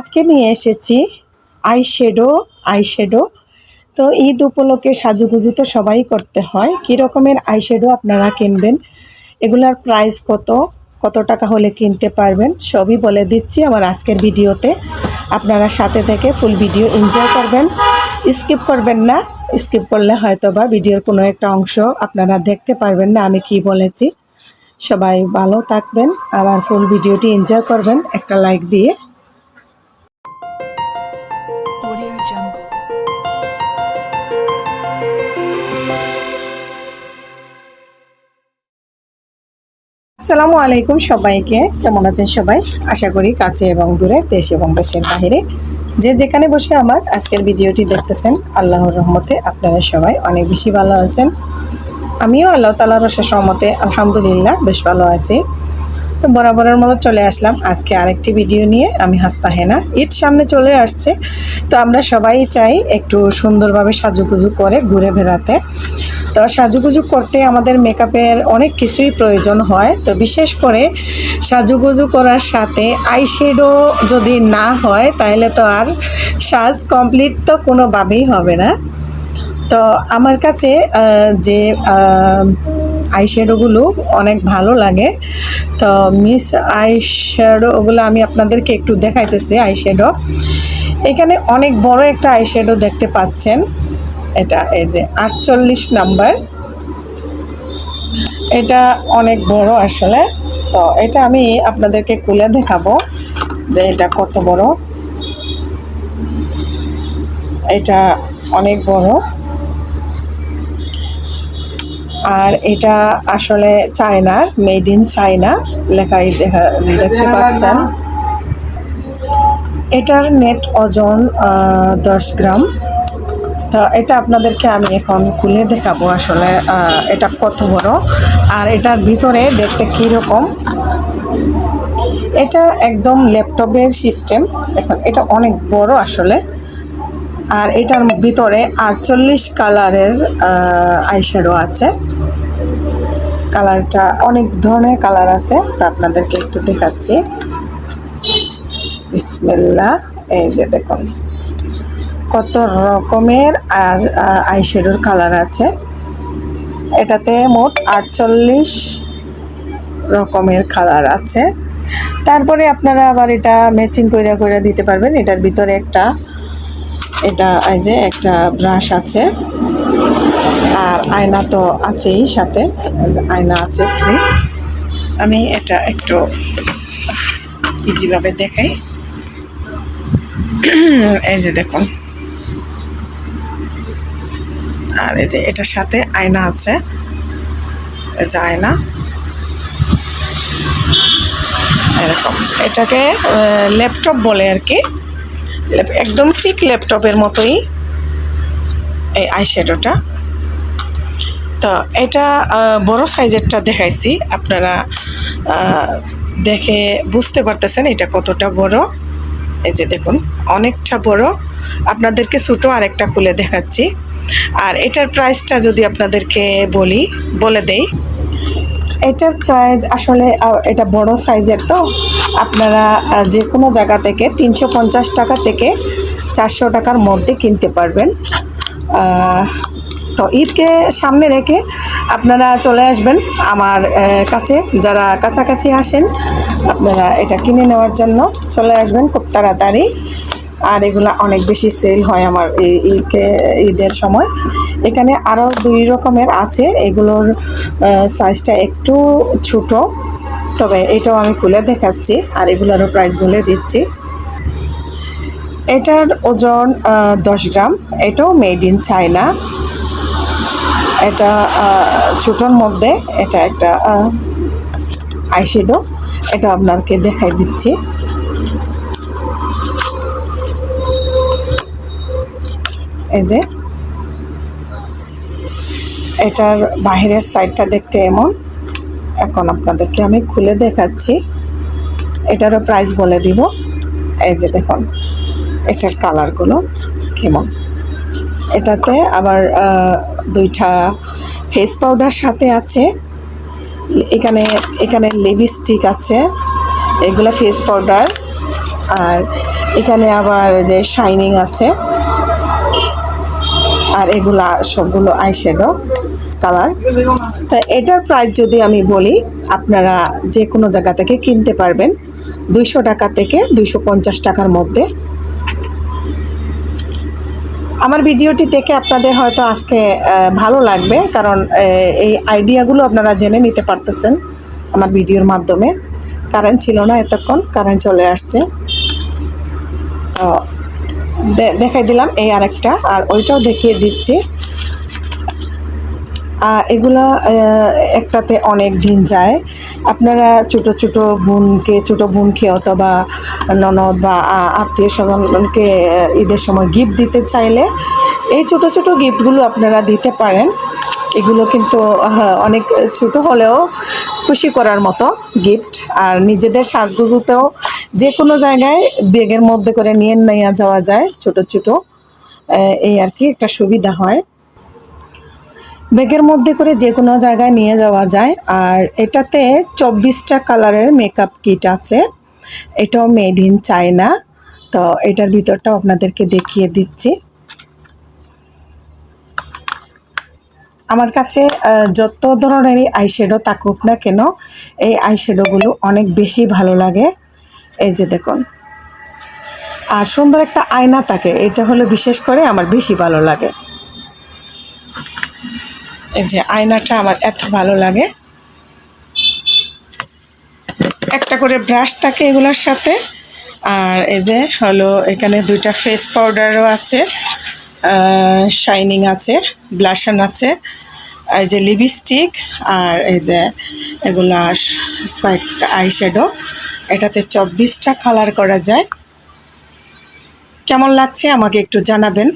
আজকে নিয়ে এসেছি আই শেডো আই শেডো। তো ঈদ উপলক্ষে সাজুগুজু তো সবাই করতে হয়। কী রকমের আই শেডো আপনারা কিনবেন? এগুলার প্রাইস কত? কত টাকা হলে কিনতে পারবেন? সবই বলে দিচ্ছি আমার আজকের ভিডিওতে। আপনারা সাথে থেকে ফুল ভিডিও এনজয় করবেন। স্কিপ করবেন না। স্কিপ করলে হয়তো বা ভিডিওর কোনো একটা অংশ আপনারা দেখতে পারবেন না আমি কি বলেছি। সবাই ভালো থাকবেন। আমার ফুল ভিডিওটি এনজয় করবেন। একটা লাইক দিয়ে। আসসালামু আলাইকুম সবাইকে। কেমন আছেন সবাই? আশা করি কাছে এবং দূরে, দেশ এবং দেশের বাহিরে। যে যেখানে বসে আমার আজকের ভিডিওটি দেখতেছেন, আল্লাহর রহমতে আপনারা সবাই অনেক বেশি ভালো আছেন। আমিও আল্লাহ তালার রসের সহমতে আলহামদুলিল্লাহ বেশ ভালো আছি। তো বরাবরের মতো চলে আসলাম। আজকে আরেকটি ভিডিও নিয়ে আমি হাসতা হেনা। ঈদ সামনে চলে আসছে। তো আমরা সবাই চাই একটু সুন্দরভাবে সাজুগুজু করে ঘুরে বেড়াতে। তো সাজুগুজু করতে আমাদের মেকআপের অনেক কিছুই প্রয়োজন হয়। তো বিশেষ করে সাজুগুজু করার সাথে আইশ্যাডো যদি না হয়, তাহলে তো আর সাজ কমপ্লিট তো কোনোভাবেই হবে না। তো আমার কাছে যে আইশ্যাডোগুলো অনেক ভালো লাগে। তো মিস আইশ্যাডোগুলো আমি আপনাদেরকে একটু দেখাইতেছি আইশ্যাডো এখানে অনেক বড় একটা আইশ্যাডো দেখতে পাচ্ছেন। এটা এই যে আটচল্লিশ নাম্বার। এটা অনেক বড় আসলে। তো এটা আমি আপনাদেরকে খুলে দেখাবো যে এটা কত বড়। এটা অনেক বড়। আর এটা আসলে চায়নার মেড ইন চায়না লেখাই দেখা দেখতে পাচ্ছেন। এটার নেট ওজন দশ গ্রাম। তো এটা আপনাদেরকে আমি এখন খুলে দেখাবো আসলে এটা কত বড়। আর এটার ভিতরে দেখতে কীরকম। এটা একদম ল্যাপটপের সিস্টেম এখন এটা অনেক বড় আসলে। আর এটার ভিতরে আটচল্লিশ কালারের আইশ্যাডো আছে। কালারটা অনেক ধরনের কালার আছে, তা আপনাদেরকে একটু দেখাচ্ছি। বিসমিল্লা, এই যে দেখুন। কত রকমের আর আইশ্যাডোর কালার আছে। এটাতে মোট আটচল্লিশ রকমের কালার আছে। তারপরে আপনারা আবার এটা ম্যাচিং করে করে দিতে পারবেন। এটার ভিতরে একটা এটা এই যে একটা ব্রাশ আছে। আর আয়না তো আছেই সাথে। আয়না আছে ফ্রি আমি এটা একটু ইজিভাবে দেখাই। এই যে দেখুন। আর এই যে এটার সাথে আয়না আছে। এই যে আয়না। এরকম। এটাকে ল্যাপটপ বলে আর কি। একদম ঠিক ল্যাপটপের মতোই এই আইশ্যাডোটা তো এটা বড় সাইজেরটা দেখাইছি। আপনারা দেখে বুঝতে পারতেছেন এটা কতটা বড়। এই যে দেখুন, অনেকটা বড়। আপনাদেরকে ছোটো আরেকটা খুলে দেখাচ্ছি। আর এটার প্রাইসটা যদি আপনাদেরকে বলি, বলে দেই এটার প্রাইস আসলে এটা বড় সাইজের তো। আপনারা যে কোনো জায়গা থেকে তিনশো পঞ্চাশ টাকা থেকে চারশো টাকার মধ্যে কিনতে পারবেন। তো ঈদকে সামনে রেখে আপনারা চলে আসবেন আমার কাছে। যারা কাছাকাছি আসেন, আপনারা এটা কিনে নেওয়ার জন্য চলে আসবেন খুব তাড়াতাড়ি। আর এগুলা অনেক বেশি সেল হয় আমার এই ঈদকে, ঈদের সময়। এখানে আরও দুই রকমের আছে। এগুলোর সাইজটা একটু ছোট, তবে এটাও আমি খুলে দেখাচ্ছি আর এগুলোরও প্রাইস বলে দিচ্ছি। এটার ওজন দশ গ্রাম। এটাও মেড ইন চায়না এটা ছোটোর মধ্যে এটা একটা আইশ্যাডো এটা আপনাকে দেখাই দিচ্ছি। এই যে এটার বাহিরের সাইডটা দেখতে এমন। এখন আপনাদেরকে আমি খুলে দেখাচ্ছি। এটারও প্রাইস বলে দিব। এই যে দেখুন, এটার কালারগুলো কেমন। এটাতে আবার দুইটা ফেস পাউডার সাথে আছে। এখানে এখানে লিপস্টিক আছে। এগুলো ফেস পাউডার আর এখানে আবার যে শাইনিং আছে। আর এগুলা সবগুলো আইশ্যাডো কালার। তা এটার প্রাইস যদি আমি বলি, আপনারা যে কোনো জায়গা থেকে কিনতে পারবেন। দুইশো টাকা থেকে দুইশো পঞ্চাশ টাকার মধ্যে। আমার ভিডিওটি দেখে আপনাদের হয়তো আজকে ভালো লাগবে, কারণ এই আইডিয়াগুলো আপনারা জেনে নিতে পারতেছেন আমার ভিডিওর মাধ্যমে। কারেন্ট ছিল না এতক্ষণ, কারেন্ট চলে আসছে। দেখাই দিলাম এই আরেকটা, আর ওইটাও দেখিয়ে দিচ্ছি। এগুলো একটাতে অনেক দিন যায়। আপনারা ছোট ছোট বোনকে ছোট বোনকে অথবা ননদ বা আত্মীয় স্বজনকে ঈদের সময় গিফট দিতে চাইলে এই ছোট ছোট গিফটগুলো আপনারা দিতে পারেন। এগুলো কিন্তু অনেক ছোট হলেও খুশি করার মতো গিফট আর নিজেদের সাজগুজুতেও যে কোনো জায়গায় ব্যাগের মধ্যে করে নিয়ে নেওয়া যাওয়া যায়, ছোট ছোট। এই আর কি একটা সুবিধা হয়। ব্যাগের মধ্যে করে যে কোনো জায়গায় নিয়ে যাওয়া যায়। আর এটাতে চব্বিশটা কালারের মেকআপ কিট আছে। এটাও মেড ইন চায়না তো এটার ভিতরটাও আপনাদেরকে দেখিয়ে দিচ্ছি। আমার কাছে যত ধরনেরই আইশ্যাডো থাকুক না কেন, এই আইশ্যাডোগুলো অনেক বেশি ভালো লাগে। এই যে দেখুন। আর সুন্দর একটা আয়না থাকে। এটা হলো বিশেষ করে আমার বেশি ভালো লাগে। এই যে আয়নাটা আমার এত ভালো লাগে। একটা করে ব্রাশ থাকে এগুলোর সাথে। আর এই যে হলো এখানে দুইটা ফেস পাউডারও আছে শাইনিং আছে ব্লাশন আছে। এই যে লিপস্টিক আর এই যে এগুলো কয়েকটা আইশ্যাডো এটাতে চব্বিশটা কালার করা যায়। কেমন লাগছে আমাকে একটু জানাবেন।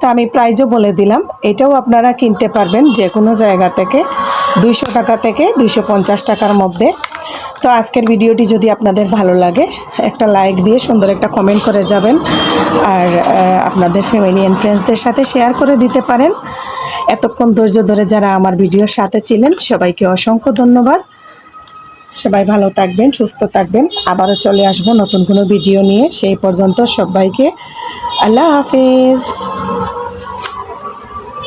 তো আমি প্রাইজও বলে দিলাম। এটাও আপনারা কিনতে পারবেন যে কোনো জায়গা থেকে। দুইশো টাকা থেকে দুইশো পঞ্চাশ টাকার মধ্যে। তো আজকের ভিডিওটি যদি আপনাদের ভালো লাগে, একটা লাইক দিয়ে সুন্দর একটা কমেন্ট করে যাবেন। আর আপনাদের ফ্যামিলি অ্যান্ড ফ্রেন্ডসদের সাথে শেয়ার করে দিতে পারেন। এতক্ষণ ধৈর্য ধরে যারা আমার ভিডিওর সাথে ছিলেন, সবাইকে অসংখ্য ধন্যবাদ। সবাই ভালো থাকবেন, সুস্থ থাকবেন। আবারও চলে আসব নতুন কোনো ভিডিও নিয়ে। সেই পর্যন্ত সবাইকে আল্লাহ হাফিজ।